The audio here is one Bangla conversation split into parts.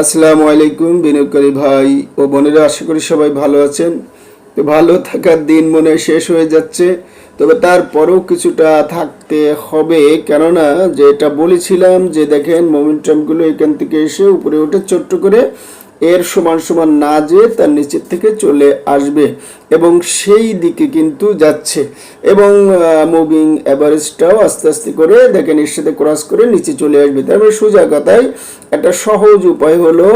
আসসালামু আলাইকুম বিনিয়োগকারী ভাই ও বোনেরা, আশা করি সবাই ভালো আছেন। তো ভালো থাকার দিন মনে শেষ হয়ে যাচ্ছে। তবে তারপরেও কিছুটা থাকতে হবে, কেননা যেটা বলেছিলাম যে দেখেন মোমেন্টামগুলো এখান থেকে এসে উপরে উঠে ছোট্ট করে এর সমান সমান না যেয়ে তার নিচের থেকে চলে আসবে এবং সেই দিকে কিন্তু যাচ্ছে। এবং মুভিং অ্যাভারেজটাও আস্তে আস্তে করে দেখেন এর সাথে ক্রস করে নিচে চলে আসবে। তার মানে সোজা কথায় একটা সহজ উপায় হলো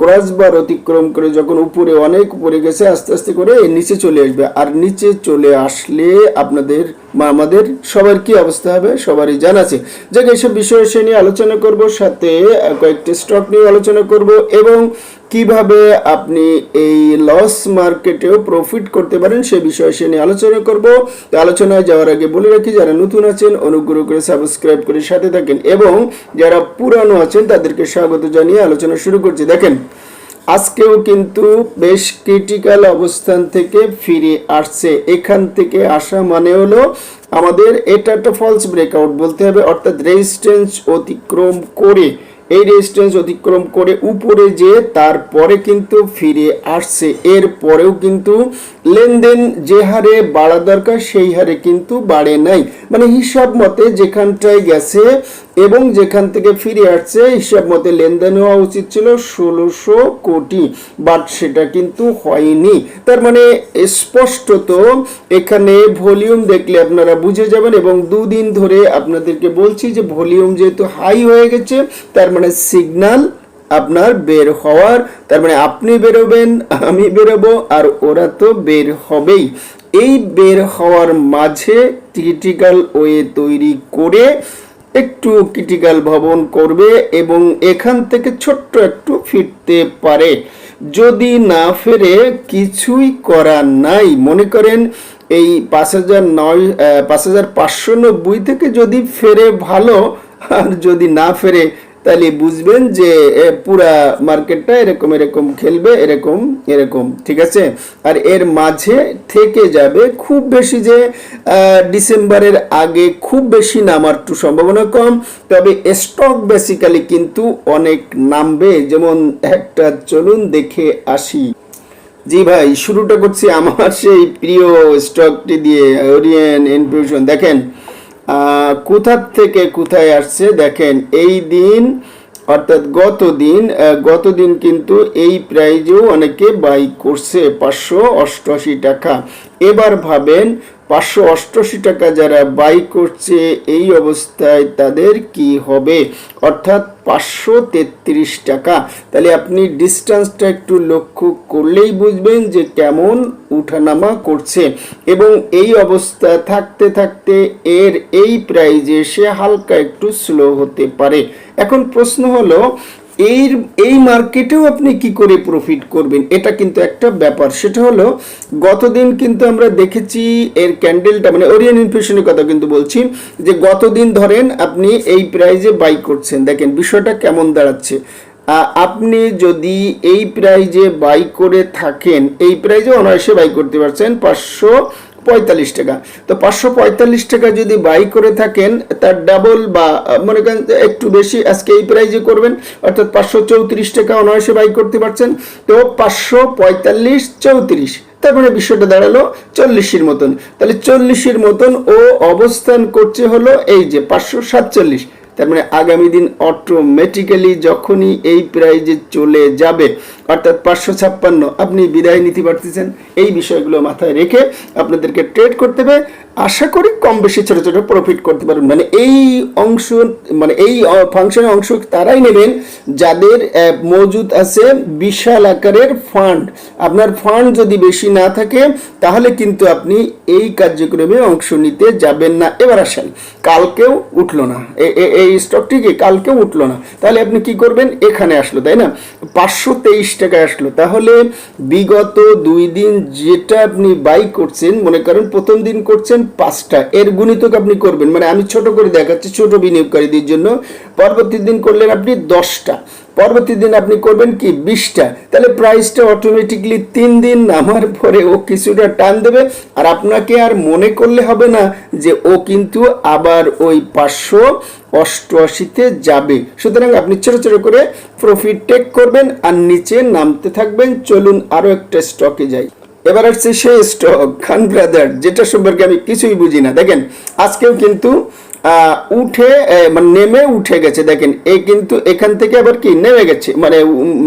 ক্রস বার অতিক্রম করে যখন উপরে অনেক উপরে গেছে, আস্তে আস্তে করে নিচে চলে আসবে। আর নিচে চলে আসলে আপনাদের আমাদের সবার কি অবস্থা হবে সবারই জানা আছে। যে এইসব বিষয় সে নিয়ে আলোচনা করব, সাথে কয়েকটি স্টক নিয়ে আলোচনা করব এবং কীভাবে আপনি এই লস মার্কেটেও প্রফিট করতে পারেন সে বিষয়ে সে নিয়ে আলোচনা করব। আলোচনায় যাওয়ার আগে বলে রাখি, যারা নতুন আছেন, অনুগ্রহ করে সাবস্ক্রাইব করে সাথে থাকেন এবং যারা পুরানো আছেন, তাদেরকে স্বাগত জানিয়ে আলোচনা শুরু করছি। দেখেন আজকেও কিন্তু বেশ ক্রিটিক্যাল অবস্থান থেকে ফিরে আসছে। এখান থেকে আসা মানে হলো আমাদের এটা একটা ফলস ব্রেকআউট বলতে হবে, অর্থাৎ রেজিস্ট্যান্স অতিক্রম করে। এই রেজিস্ট্যান্স অতিক্রম করে উপরে যে তারপরে কিন্তু ফিরে আসছে। এর পরেও কিন্তু লেনদেন যে হারে বাড়া দরকার, সেই হারে কিন্তু বাড়ে নাই। মানে হিসাব মতে যেখানটায় গেছে এবং যেখান থেকে ফিরে আসছে, হিসাব মতে লেনদেন হওয়া উচিত ছিল ষোলোশো কোটি, বাট সেটা কিন্তু হয়নি। তার মানে স্পষ্টত এখানে ভলিউম দেখলে আপনারা বুঝে যাবেন এবং দুদিন ধরে আপনাদেরকে বলছি যে ভলিউম যেহেতু হাই হয়ে গেছে, তার মানে সিগনাল আপনার বের হওয়ার, তার মানে আপনি বেরোবেন, আমি বেরোবো আর ওরা তো বের হবেই। এই বের হওয়ার মাঝে ক্রিটিক্যাল ওয়ে তৈরি করে একটু ক্রিটিক্যাল ভবন করবে এবং এখান থেকে ছোট্ট একটু ফিরতে পারে। যদি না ফেরে, কিছুই করার নাই। মনে করেন এই পাঁচ হাজার নয় পাঁচ হাজার পাঁচশো নব্বই থেকে যদি ফেরে ভালো, আর যদি না ফেরে তাহলে বুঝবেন যে পুরা মার্কেটটা এরকম এরকম খেলবে, এরকম এরকম, ঠিক আছে? আর এর মাঝে থেকে যাবে খুব বেশি যে ডিসেম্বরের আগে খুব বেশি নামার একটু সম্ভাবনা কম। তবে স্টক বেসিক্যালি কিন্তু অনেক নামবে। যেমন একটা চলুন দেখে আসি। জি ভাই, শুরুটা করছি আমার সেই প্রিয় স্টকটি দিয়ে ওরিয়েন ইনফিউশন দেখেন আহ, কোথা থেকে কোথায় আসছে? দেখেন এই দিন অর্থাৎ গত দিন গত দিন কিন্তু এই প্রাইজেও অনেকে বাই করছে পাঁচশো অষ্টআশি টাকা। এবার ভাবেন পাঁচশো অষ্টআশি টাকা যারা বাই করছে এই অবস্থায় তাদের কি হবে? অর্থাৎ পাঁচশো তেত্রিশ টাকা। তাহলে আপনি ডিস্টেন্সটা একটু লক্ষ্য করলেই বুঝবেন যে কেমন উঠানামা করছে। এবং এই অবস্থা থাকতে থাকতে এর এই প্রাইজে সে হালকা একটু স্লো হতে পারে। এখন প্রশ্ন হলো এই এই মার্কেটেও আপনি কি করে প্রফিট করবেন? এটা কিন্তু একটা ব্যাপার। সেটা হলো, গতদিন কিন্তু আমরা দেখেছি এর ক্যান্ডেলটা মানে ওরিয়ান ইনফিউশনের কথা কিন্তু বলছি, যে গতদিন ধরেন আপনি এই প্রাইজে বাই করছেন। দেখেন, বিষয়টা কেমন দাঁড়াচ্ছে। আপনি যদি এই প্রাইজে বাই করে থাকেন, এই প্রাইজে অনায়াসে বাই করতে পারছেন পাঁচশো পঁয়তাল্লিশ টাকা। তো পাঁচশো পঁয়তাল্লিশ টাকা যদি বাই করে থাকেন, তার ডাবল বা মনে করেন একটু বেশি, আজকে এই প্রাইজে করবেন, অর্থাৎ পাঁচশো চৌত্রিশ টাকা অনায়াসে বাই করতে পারছেন, তো পাঁচশো পঁয়তাল্লিশ চৌত্রিশ, তার মানে বিষয়টা দাঁড়াল চল্লিশের মতন। তাহলে চল্লিশের মতন ও অবস্থান করছে হলো এই যে পাঁচশো সাতচল্লিশ। তার মানে আগামী দিন অটোমেটিক্যালি যখনই এই প্রাইজে চলে যাবে, অর্থাৎ পাঁচশো ছাপ্পান্ন আপনি বিদায় নিতে পারতেছেন, এই বিষয়গুলো মাথায় রেখে আপনাদেরকে ট্রেড করতে হবে। আশা করি কম বেশি ছোট ছোট প্রফিট করতে পারবেন। মানে এই অংশ মানে এই ফাংশনের অংশ তারাই নেবেন যাদের মজুদ আছে বিশাল আকারের ফান্ড আপনার ফান্ড যদি বেশি না থাকে, তাহলে কিন্তু আপনি এই কার্যক্রমে অংশ নিতে যাবেন না। এবার আসেন, কালকেও উঠল না। এ- এই স্টকটি কি কালকে উঠল না। তাহলে আপনি কি করবেন? এখানে আসলো, তাই না? পাঁচশো তেইশ টাকায় আসলো। তাহলে বিগত দুই দিন যেটা আপনি বাই করছেন, মনে করেন প্রথম দিন করছেন পাঁচটা। এর গুণিতক আপনি করবেন। মানে আমি ছোট করে দেখাচ্ছি, ছোট বিনিয়োগকারীদের জন্য। পরবর্তী দিন করলেন আপনি দশটা। পরবর্তী দিন আপনি করবেন কি? বিশটা। তাহলে প্রাইসটা অটোমেটিকলি তিন দিন নামার পরে ও কিছুটা টান দেবে। আর আপনাকে আর মনে করলে হবে না যে ও কিন্তু আবার ওই পাঁচশো অষ্টআশিতে যাবে। সুতরাং আপনি ছোটো ছোটো করে প্রফিট টেক করবেন আর নিচে নামতে থাকবেন। চলুন আরও একটা স্টকে যাই। এবার আসছে সেই স্টক খান ব্রাদার যেটা সম্পর্কে আমি কিছুই বুঝি না। দেখেন, আজকেও কিন্তু উঠে মানে নেমে উঠে গেছে, দেখেন, এ কিন্তু এখান থেকে আবার কি, নেমে গেছে মানে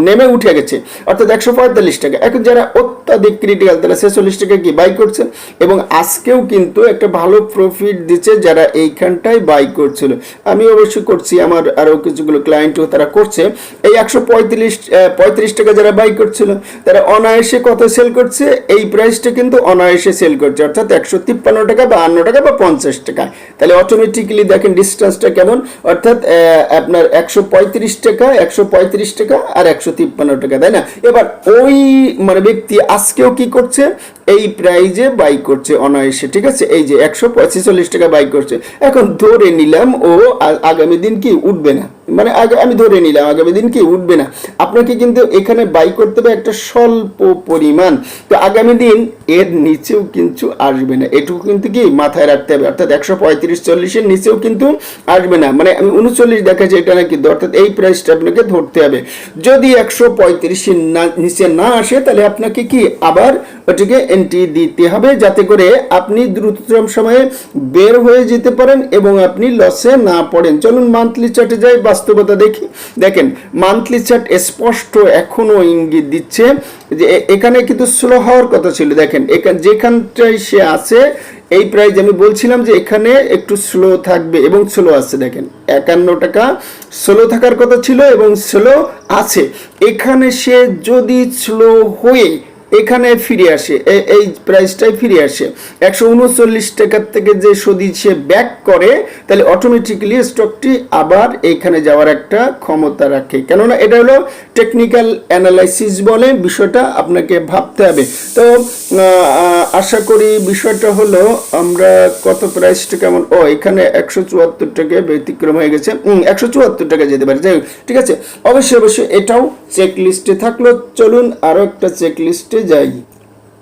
নেমে উঠে গেছে, অর্থাৎ একশো পঁয়তাল্লিশ টাকা। এখন যারা অত্যাধিক ক্রিটিক্যাল তারা ছেচল্লিশ টাকা কি বাই করছে? এবং আজকেও কিন্তু একটা ভালো প্রফিট দিচ্ছে যারা এইখানটায় বাই করছিল। আমি অবশ্যই করছি, আমার আরও কিছুগুলো ক্লায়েন্টও তারা করছে। এই একশো পঁয়ত্রিশ পঁয়ত্রিশ টাকা যারা বাই করছিল, তারা অনায়াসে কত সেল করছে? এই প্রাইসটা কিন্তু অনায়াসে সেল করছে, অর্থাৎ একশো তিপ্পান্ন টাকা বা আন্ন টাকা বা পঞ্চাশ টাকা। তাহলে অটোমেটিক্যালি দেখেন ডিস্টেন্সটা কেমন? অর্থাৎ আপনার একশো পঁয়ত্রিশ টাকা, একশো পঁয়ত্রিশ টাকা আর একশো তিপ্পান্ন টাকা, তাই না? এবার ওই মানে ব্যক্তি আজকেও কি করছে? এই প্রাইজে বাই করছে অনায়াসে, ঠিক আছে? এই যে একশো পঁয়তাল্লিশ টাকা বাই করছে। এখন ধরে নিলাম ও আগামী দিন কি উঠবে না? মানে আগে আমি ধরে নিলাম, আগামী দিন কি উঠবে না। আপনাকে কিন্তু এখানে বাই করতে হবে একটা স্বল্প পরিমাণ। তো আগামী দিন এর নিচেও কিন্তু আসবে না। এটুকু কিন্তু কি মাথায় রাখতে হবে। অর্থাৎ একশো পঁয়ত্রিশ চল্লিশের নিচেও কিন্তু আসবে না। মানে আমি উনচল্লিশ দেখাচ্ছি, এটা নাকি অর্থাৎ এই প্রাইসটা আপনাকে ধরতে হবে। যদি একশো পঁয়ত্রিশের নিচে না আসে, তাহলে আপনাকে কি আবার ওটিকে এন্ট্রি দিতে হবে, যাতে করে আপনি দ্রুততম সময়ে বের হয়ে যেতে পারেন এবং আপনি লসে না পড়েন। চলুন মান্থলি চার্টে যাই বাস্তবতা দেখি। দেখেন মান্থলি চার্ট স্পষ্ট এখনও ইঙ্গিত দিচ্ছে যে এখানে কিন্তু স্লো হওয়ার কথা ছিল। দেখেন, এখানে যেখানটায় সে আছে, এই প্রাইজ আমি বলছিলাম যে এখানে একটু স্লো থাকবে এবং স্লো আছে। দেখেন, একান্ন টাকা স্লো থাকার কথা ছিল এবং স্লো আছে। এখানে সে যদি স্লো হয়ে এখানে ফিরে আসে। এই প্রাইসটাই ফিরে আসে। একশো উনচল্লিশ টাকার থেকে যে সদি সে ব্যাক করে, তাহলে অটোমেটিক্যালি স্টকটি আবার এইখানে যাওয়ার একটা ক্ষমতা রাখে। কেননা এটা হলো টেকনিক্যাল অ্যানালাইসিস বলে বিষয়টা আপনাকে ভাবতে হবে। তো আশা করি বিষয়টা হলো আমরা কত প্রাইসটা কেমন? ও, এখানে একশো চুয়াত্তর টাকা ব্যতিক্রম হয়ে গেছে। একশো চুয়াত্তর টাকা যেতে পারে। যাই ঠিক আছে? অবশ্যই অবশ্যই এটাও চেক লিস্টে থাকল। চলুন আরও একটা চেক লিস্টে যাই।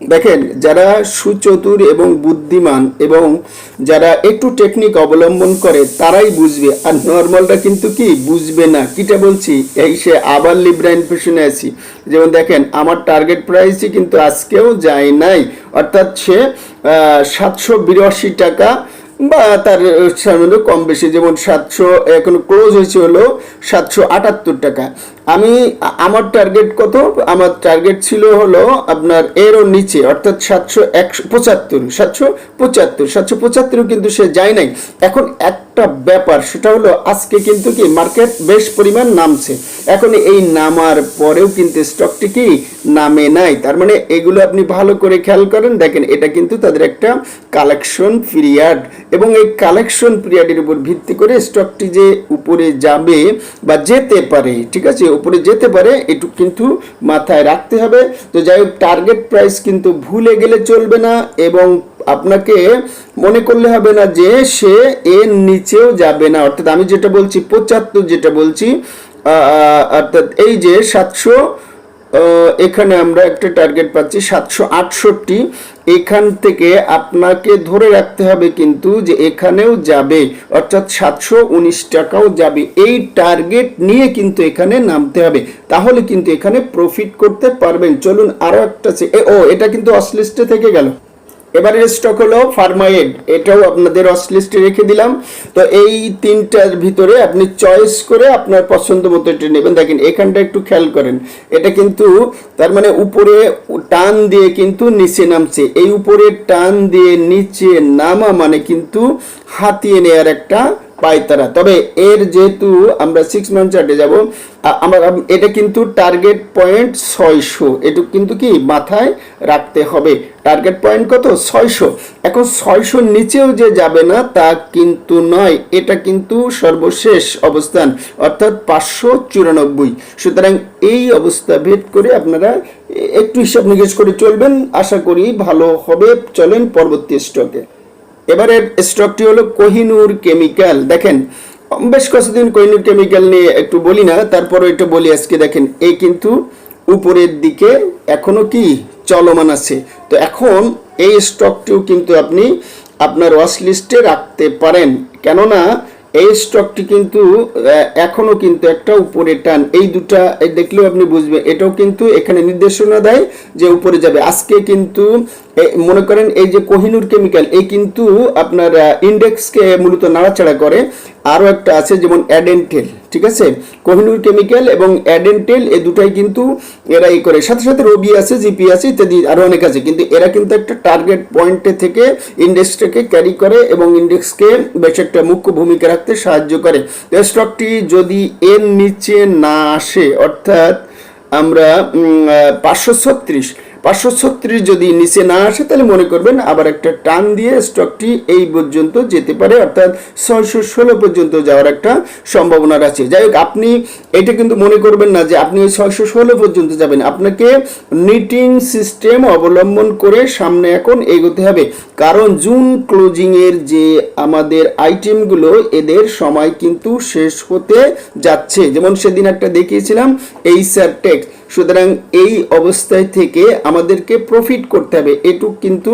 দেখেন, যারা সুচতুর এবং বুদ্ধিমান এবং যারা একটু টেকনিক অবলম্বন করে, তারাই বুঝবে। আর নর্মালটা কিন্তু কি? বুঝবে না। কিটা বলছি? এই সে আবার লিব্রা ইনফেশনে আছি। যেমন দেখেন, আমার টার্গেট প্রাইসই কিন্তু আজকেও যায় নাই। অর্থাৎ সে সাতশো বিরাশি টাকা বা তার সামান্য কম বেশি, যেমন সাতশো এখন ক্লোজ হয়েছে হলো সাতশো আটাত্তর টাকা। আমি, আমার টার্গেট কত? আমার টার্গেট ছিল হলো আপনার এরও নিচে, অর্থাৎ সাতশো একশো পঁচাত্তর, সাতশো পঁচাত্তর, সাতশো পঁচাত্তরও কিন্তু সে যায় নাই। এখন একটা ব্যাপার, সেটা হলো আজকে কিন্তু কি মার্কেট বেশ পরিমাণ নামছে। এখন এই নামার পরেও কিন্তু স্টকটি কি নামে নাই। তার মানে এগুলো আপনি ভালো করে খেয়াল করেন, দেখেন এটা কিন্তু তাদের একটা কালেকশন পিরিয়ড এবং এই কালেকশন পিরিয়ডের উপর ভিত্তি করে স্টকটি যে উপরে যাবে বা যেতে পারে, ঠিক আছে? উপরে যেতে পারে, এটুকু কিন্তু মাথায় রাখতে হবে। তো যাই হোক টার্গেট প্রাইস কিন্তু ভুলে গেলে চলবে না এবং আপনাকে মনে করলে হবে না যে সে এর নিচেও যাবে না। অর্থাৎ আমি যেটা বলছি, পঁচাত্তর যেটা বলছি অর্থাৎ এই যে সাতশো এখানে আমরা একটা টার্গেট পাচ্ছি সাতশো আটষট্টি। এখান থেকে আপনাকে ধরে রাখতে হবে কিন্তু যে এখানেও যাবে। অর্থাৎ সাতশো উনিশ টাকাও যাবে। এই টার্গেট নিয়ে কিন্তু এখানে নামতে হবে। তাহলে কিন্তু এখানে প্রফিট করতে পারবেন। চলুন আরও একটা ও, এটা কিন্তু অসলিস্টে থেকে গেল। এবারের স্টক হলো ফার্মায়েড এটাও আপনাদের অসলিস্টে রেখে দিলাম। তো এই তিনটার ভিতরে আপনি চয়েস করে আপনার পছন্দ মতো এটা নেবেন। দেখেন, এখানটা একটু খেয়াল করেন। এটা কিন্তু তার মানে উপরে টান দিয়ে কিন্তু নিচে নামছে। এই উপরে টান দিয়ে নিচে নামা মানে কিন্তু হাতিয়ে নেয়ার একটা পায়তারা তবে এর যেহেতু আমরা সিক্স মান্থ চার্টে যাব আমরা এটা কিন্তু টার্গেট পয়েন্ট ছয়শো। এটুকু কিন্তু কি মাথায় রাখতে হবে। টার্গেট পয়েন্ট কত? ছয়শো। এখন ছয়শোর নিচেও যে যাবে না তা কিন্তু নয়, এটা কিন্তু সর্বশেষ অবস্থান, অর্থাৎ পাঁচশো চুরানব্বই। সুতরাং এই অবস্থা ভেদ করে আপনারা একটু হিসাব নিকেশ করে চলবেন। আশা করি ভালো হবে। চলেন পরবর্তী স্টকে এবারের স্টকটি হলো কোহিনুর কেমিক্যাল দেখেন বেশ কিছুদিন কোহিনুর কেমিক্যাল নিয়ে একটু বলি না তারপরে এটা বলি আজকে। দেখেন এই কিন্তু উপরের দিকে এখনও কি চলমান আছে। তো এখন এই স্টকটিও কিন্তু আপনি আপনার ওয়াশ লিস্টে রাখতে পারেন। কেননা এই স্টকটি কিন্তু আহ, এখনও কিন্তু একটা উপরে টান। এই দুটা দেখলেও আপনি বুঝবেন এটাও কিন্তু এখানে নির্দেশনা দেয় যে উপরে যাবে। আজকে কিন্তু মনে করেন এই যে কোহিনুর কেমিক্যাল এই কিন্তু আপনার ইন্ডেক্সকে মূলত নাড়াচাড়া করে। আরও একটা আছে যেমন অ্যাডেন্টেল ঠিক আছে? কোহিনুর কেমিক্যাল এবং অ্যাডেন্টেল এ দুটাই কিন্তু এরা এই করে। সাথে সাথে রবি আছে, জিপি আছে, ইত্যাদি আরও অনেক আছে। কিন্তু এরা কিন্তু একটা টার্গেট পয়েন্টে থেকে ইন্ডেক্সটাকে ক্যারি করে এবং ইন্ডেক্সকে বেশ একটা মুখ্য ভূমিকা রাখতে সাহায্য করে। স্টকটি যদি এর নিচে না আসে, অর্থাৎ আমরা পাঁচশো ছত্রিশ পাঁচশো ছত্রিশ যদি নিচে না আসে, তাহলে মনে করবেন আবার একটা টান দিয়ে স্টকটি এই পর্যন্ত যেতে পারে, অর্থাৎ ছয়শো ষোলো পর্যন্ত যাওয়ার একটা সম্ভাবনা আছে। যাই হোক, আপনি এটা কিন্তু মনে করবেন না যে আপনি ছয়শো ষোলো পর্যন্ত যাবেন। আপনাকে নিটিং সিস্টেম অবলম্বন করে সামনে এখন এগোতে হবে। কারণ জুন ক্লোজিংয়ের যে আমাদের আইটেমগুলো এদের সময় কিন্তু শেষ হতে যাচ্ছে। যেমন সেদিন একটা দেখিয়েছিলাম, এই স্যার টেক্স সুতরাং এই অবস্থায় থেকে আমাদেরকে প্রফিট করতে হবে। এটুক কিন্তু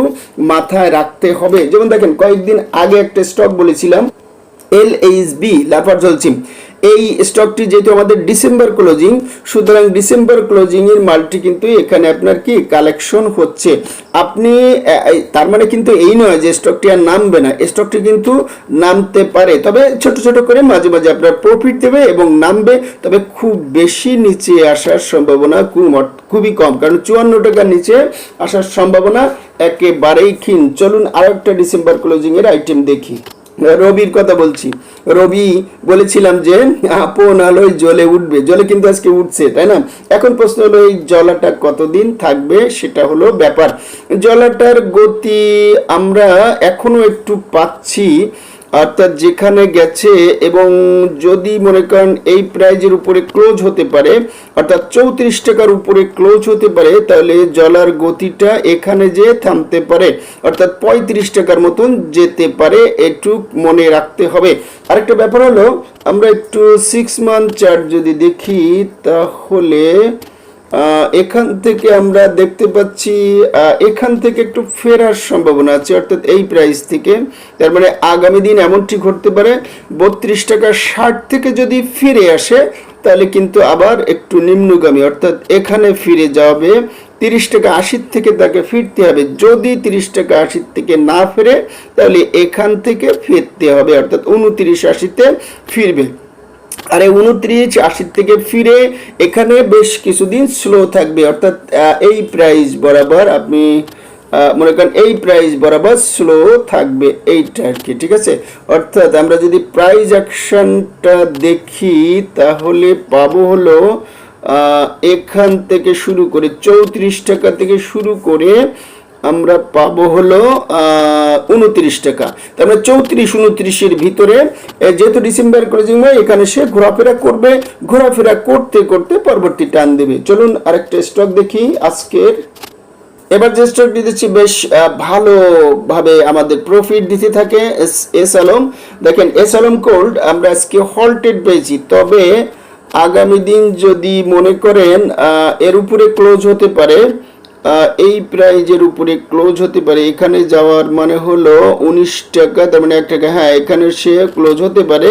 মাথায় রাখতে হবে। যেমন দেখেন, কয়েকদিন আগে একটা স্টক বলেছিলাম এল এইচ বি লাফার জলচিম এই স্টকটি যেহেতু আমাদের ডিসেম্বর ক্লোজিং সুতরাং ডিসেম্বর ক্লোজিং এর মালটি কিন্তু এখানে আপনার কি কালেকশন হচ্ছে। আপনি তার মানে কিন্তু এই নয় যে স্টকটি আর নামবে না স্টকটি কিন্তু নামতে পারে। তবে ছোট ছোট করে মাঝে মাঝে আপনার প্রফিট দেবে এবং নামবে, তবে খুব বেশি নিচে আসার সম্ভাবনা খুব- খুবই কম, কারণ চুয়ান্ন টাকার নিচে আসার সম্ভাবনা একেবারেই ক্ষীণ। চলুন আর একটা ডিসেম্বর ক্লোজিং এর আইটেম দেখি। রবির কথা বলছি। রবি বলেছিলাম যে, আপন আলোয় জলে উঠবে। জলে কিন্তু আজকে উঠছে, তাই না? এখন প্রশ্ন হলো, এই জলাটা কতদিন থাকবে? সেটা হলো ব্যাপার। জলাটার গতি আমরা এখনও একটু পাচ্ছি। অর্থাৎ যেখানে গেছে এবং যদি মনে করেন এই প্রাইজের উপরে ক্লোজ হতে পারে, অর্থাৎ চৌত্রিশ টাকার উপরে ক্লোজ হতে পারে, তাহলে জলার গতিটা এখানে যে থামতে পারে, অর্থাৎ পঁয়ত্রিশ টাকার মতন যেতে পারে এটুক মনে রাখতে হবে। আরেকটা ব্যাপার হলো, আমরা একটু সিক্স মান্থ চার্ট যদি দেখি, তাহলে এখান থেকে আমরা দেখতে পাচ্ছি এখান থেকে একটু ফেরার সম্ভাবনা আছে, অর্থাৎ এই প্রাইস থেকে। তার মানে আগামী দিন এমনটি ঘটতে পারে, বত্রিশ টাকা ষাট থেকে যদি ফিরে আসে, তাহলে কিন্তু আবার একটু নিম্নগামী, অর্থাৎ এখানে ফিরে যাবে তিরিশ টাকা আশির থেকে তাকে ফিরতে হবে। যদি তিরিশ টাকা আশির থেকে না ফেরে, তাহলে এখান থেকে ফিরতে হবে, অর্থাৎ উনত্রিশ আশিতে ফিরবে। আরে উনত্রিশ আশি থেকে ফিরে এখানে বেশ কিছুদিন স্লো থাকবে, অর্থাৎ এই প্রাইস বরাবর আপনি মনে করেন এই প্রাইস বরাবর স্লো থাকবে এইটা আর কি, ঠিক আছে? অর্থাৎ আমরা যদি প্রাইস অ্যাকশনটা দেখি, তাহলে পাবো হলো এখান থেকে শুরু করে চৌত্রিশ টাকা থেকে শুরু করে আমরা পাবো হলো উনত্রিশ টাকা। তার মানে চৌত্রিশ, উনত্রিশের ভিতরে যেহেতু ডিসেম্বর ক্লোজিং হয়, এখানে সে ঘোরাফেরা করবে, ঘোরাফেরা করতে করতে পরবর্তী টান দেবে। চলুন আরেকটা স্টক দেখি, আজকের। এবার যে স্টকটি দিচ্ছি, বেশ ভালোভাবে আমাদের প্রফিট দিতে থাকে এস- আলম। দেখেন, এস আলম কোল্ড আমরা আজকে হল্টেড পেয়েছি। তবে আগামী দিন যদি মনে করেন এর উপরে ক্লোজ হতে পারে এই প্রাইজের উপরে ক্লোজ হতে পারে। এখানে যাওয়ার মানে হলো উনিশ টাকা, তার মানে এক টাকা। হ্যাঁ এখানে সে ক্লোজ হতে পারে।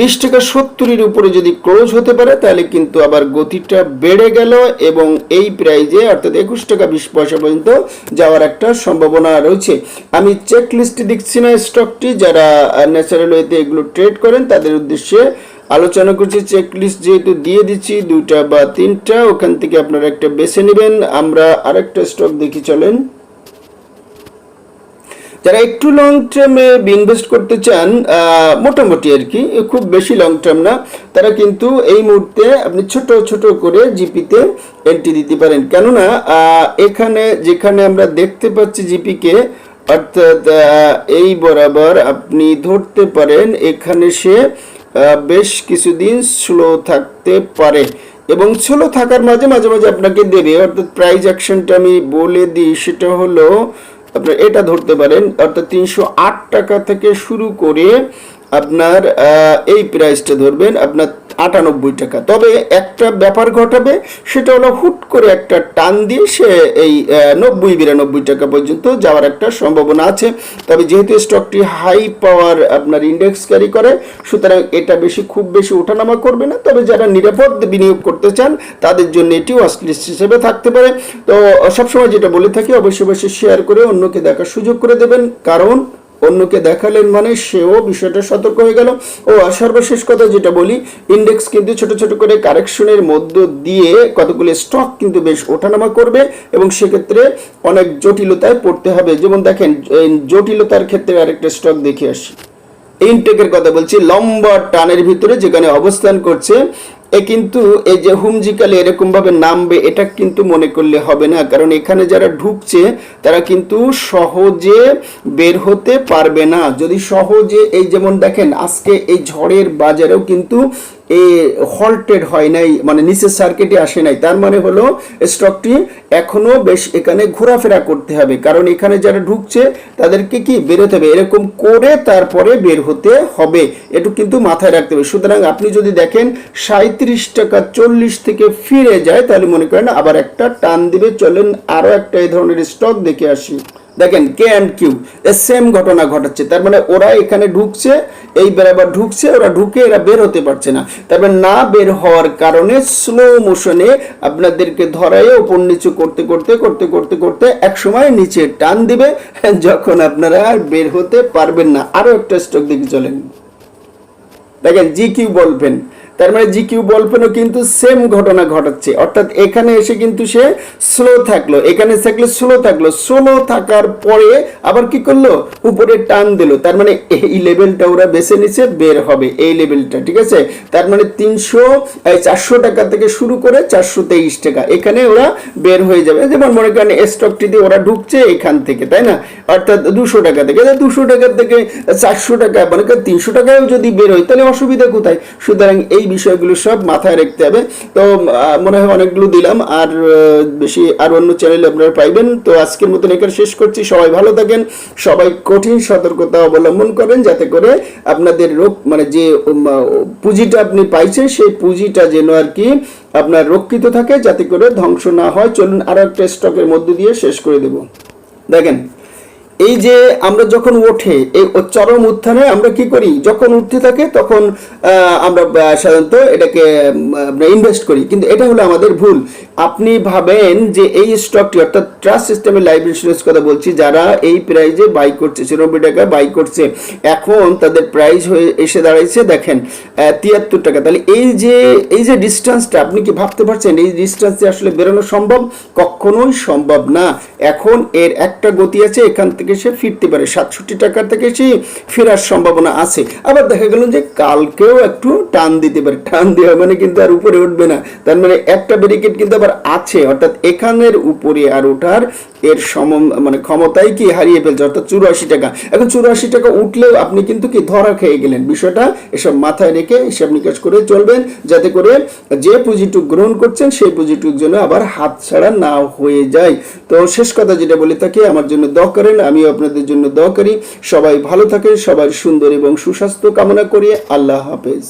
বিশ টাকা সত্তরের উপরে যদি ক্লোজ হতে পারে, তাহলে কিন্তু আবার গতিটা বেড়ে গেল এবং এই প্রাইজে অর্থাৎ একুশ টাকা বিশ পয়সা পর্যন্ত যাওয়ার একটা সম্ভাবনা রয়েছে। আমি চেক লিস্টে দেখছি না স্টকটি যারা ন্যাচারাল ওয়েতে এগুলো ট্রেড করেন, তাদের উদ্দেশ্যে আলোচনা করছি চেক লিস্ট যেহেতু দিয়ে দিচ্ছি দুটা বা তিনটা, ওখান থেকে আপনারা একটা বেছে নেবেন। আমরা আরেকটা স্টক দেখি, চলেন। যারা একটু লং টার্মে ইনভেস্ট করতে চান মোটামুটি আর কি, খুব বেশি লং টার্ম না, তারা কিন্তু এই মুহূর্তে আপনি ছোট ছোট করে জিপিতে এন্ট্রি দিতে পারেন। কেননা এখানে, যেখানে আমরা দেখতে পাচ্ছি জিপিকে অর্থাৎ এই বরাবর আপনি ধরতে পারেন, এখানে সে বেশ কিছুদিন স্লো থাকতে পারে। এবং স্লো থাকার মাঝে মাঝে মাঝে আপনাকে দেবে। অর্থাৎ প্রাইস অ্যাকশনটা আমি বলে দিই, সেটা হলো, আপনার এটা ধরতে পারেন, অর্থাৎ তিনশো আট টাকা থেকে শুরু করে আপনার এই প্রাইসটা ধরবেন আপনার আটানব্বই টাকা। তবে একটা ব্যাপার ঘটাবে, সেটা হলো হুট করে একটা টান দিয়ে সে এই নব্বই, বিরানব্বই টাকা পর্যন্ত যাওয়ার একটা সম্ভাবনা আছে। তবে যেহেতু স্টকটি হাই পাওয়ার আপনার ইন্ডেক্স ক্যারি করে, সুতরাং এটা বেশি, খুব বেশি ওঠানামা করবে না। তবে যারা নিরাপদ বিনিয়োগ করতে চান, তাদের জন্য এটি ওয়াচলিস্ট হিসেবে থাকতে পারে। তো সবসময় যেটা বলে থাকি, অবশ্যই অবশ্যই শেয়ার করে অন্যকে দেখার সুযোগ করে দেবেন। কারণ অন্যকে দেখালেন মানে সেও বিষয়টা সতর্ক হয়ে গেল। ও সর্বশেষ কথা যেটা বলি ইন্ডেক্স কিন্তু ছোট ছোট করে কারেকশনের মধ্য দিয়ে কতগুলো স্টক কিন্তু বেশ ওঠানামা করবে এবং সেক্ষেত্রে অনেক জটিলতায় পড়তে হবে। যেমন দেখেন জটিলতার ক্ষেত্রে আরেকটা স্টক দেখে আসি। ইনটেকের কথা বলছি, লম্বা টানের ভিতরে যেখানে অবস্থান করছে এ কিন্তু এই যে হুমজিকালে এরকম ভাবে নামবে, এটা কিন্তু মনে করলে হবে না। কারণ এখানে যারা ঢুকছে, তারা কিন্তু সহজে বের হতে পারবে না। যদি সহজে, এই যেমন দেখেন, আজকে এই ঝড়ের বাজারেও কিন্তু এ হল্টেড হয় নাই মানে নিচের সার্কিটে আসে নাই। তার মানে হলো স্টকটি এখনও বেশ এখানে ঘোরাফেরা করতে হবে। কারণ এখানে যারা ঢুকছে, তাদেরকে কি বেরোতে হবে? এরকম করে তারপরে বের হতে হবে। একটু কিন্তু মাথায় রাখতে হবে। সুতরাং আপনি যদি দেখেন সাঁত্রিশ টাকা চল্লিশ থেকে ফিরে যায়, তাহলে মনে করেন আবার একটা টান দিবে। চলেন আরও একটা এই ধরনের স্টক দেখে আসি। দেখেন কে অ্যান্ড কিউ সেম ঘটনা ঘটাচ্ছে। তার মানে ওরা এখানে ঢুকছে, এই বেড়াবার ঢুকছে, ওরা ঢুকে এরা বের হতে পারছে না। তারপরে না বের হওয়ার কারণে স্লো মোশনে আপনাদেরকে ধরায় ওপর নিচু করতে করতে করতে করতে করতে এক সময় নিচে টান দিবে, যখন আপনারা আর বের হতে পারবেন না। আরও একটা স্টক দেখে চলেন। দেখেন জি কিউ বলবেন। তার মানে জি কিউ বলপেনও কিন্তু সেম ঘটনা ঘটাচ্ছে। অর্থাৎ এখানে এসে কিন্তু সে স্লো থাকল। এখানে থাকলে স্লো থাকল। স্লো থাকার পরে আবার কি করল? উপরে টান দিল। তার মানে এই লেভেলটা ওরা বেছে নিছে, বের হবে এই লেভেলটা ঠিক আছে? তার মানে তিনশো চারশো টাকা থেকে শুরু করে চারশো তেইশ টাকা। এখানে ওরা বের হয়ে যাবে। যেমন মনে করেন স্টকটি দিয়ে ওরা ঢুকছে এখান থেকে, তাই না? অর্থাৎ দুশো টাকা থেকে। দুশো টাকা থেকে চারশো টাকা মানে তিনশো টাকায় যদি বের হয়, তাহলে অসুবিধা কোথায়? সুতরাং এই বিষয়গুলো সব মাথায় রাখতে হবে। তো মনে হয় অনেকগুলো দিলাম। আর বেশি আর অন্য চ্যানেলে আপনারা পাইবেন। তো আজকের মতন এখানে শেষ করছি। সবাই ভালো থাকেন। সবাই কঠিন সতর্কতা অবলম্বন করেন যাতে করে আপনাদের রোগ মানে যে পুঁজিটা আপনি পাইছেন, সেই পুঁজিটা যেন আর কি আপনার রক্ষিত থাকে, যাতে করে ধ্বংস না হয়। চলুন আরও একটা স্টকের মধ্যে দিয়ে শেষ করে দেব। দেখেন এই যে আমরা যখন ওঠে, এই চরম উত্থানে আমরা কি করি? যখন উঠতে থাকে, তখন আমরা সাধারণত এটাকে ইনভেস্ট করি। কিন্তু এটা হলো আমাদের ভুল। আপনি ভাবেন যে এই স্টকটি অর্থাৎ ট্রাস্ট সিস্টেমের লাইফ ইন্স্যুরেন্স কথা বলছি, যারা এই প্রাইজে বাই করছে, ছিয়ানব্বই টাকায় বাই করছে, এখন তাদের প্রাইস হয়ে এসে দাঁড়াইছে, দেখেন তিয়াত্তর টাকা। তাহলে এই যে এই যে ডিস্টেন্সটা আপনি কি ভাবতে পারছেন এই ডিস্টেন্সে আসলে বেরোনো সম্ভব? কখনোই সম্ভব না। এখন এর একটা গতি আছে, এখান থেকে সে ফিরতে পারে। সাতষট্টি টাকা থেকে সে ফেরার সম্ভাবনা আছে। আবার দেখা গেল যে কালকেও একটু টান দিতে পারে। টান দেওয়া মানে কিন্তু আর উপরে উঠবে না। তার মানে একটা ব্যারিকেড কিন্তু আবার আছে, অর্থাৎ এখানের উপরে আর ওঠার এর সম মানে ক্ষমতাই কি হারিয়ে ফেলছে, অর্থাৎ চুরাশি টাকা। এখন চুরাশি টাকা উঠলেও আপনি কিন্তু কি ধরা খেয়ে গেলেন। বিষয়টা এসব মাথায় রেখে হিসাব নিকাশ করে চলবেন, যাতে করে যে পুঁজিটুক গ্রহণ করছেন, সেই পুঁজিটুক যেন আবার হাত ছাড়া না হয়ে যায়। তো শেষ কথা যেটা বলে থাকি, আমার জন্য দোয়া করেন, আমিও আপনাদের জন্য দোয়া করি। সবাই ভালো থাকেন সবাই সুন্দর এবং সুস্বাস্থ্য কামনা করি। আল্লাহ হাফেজ।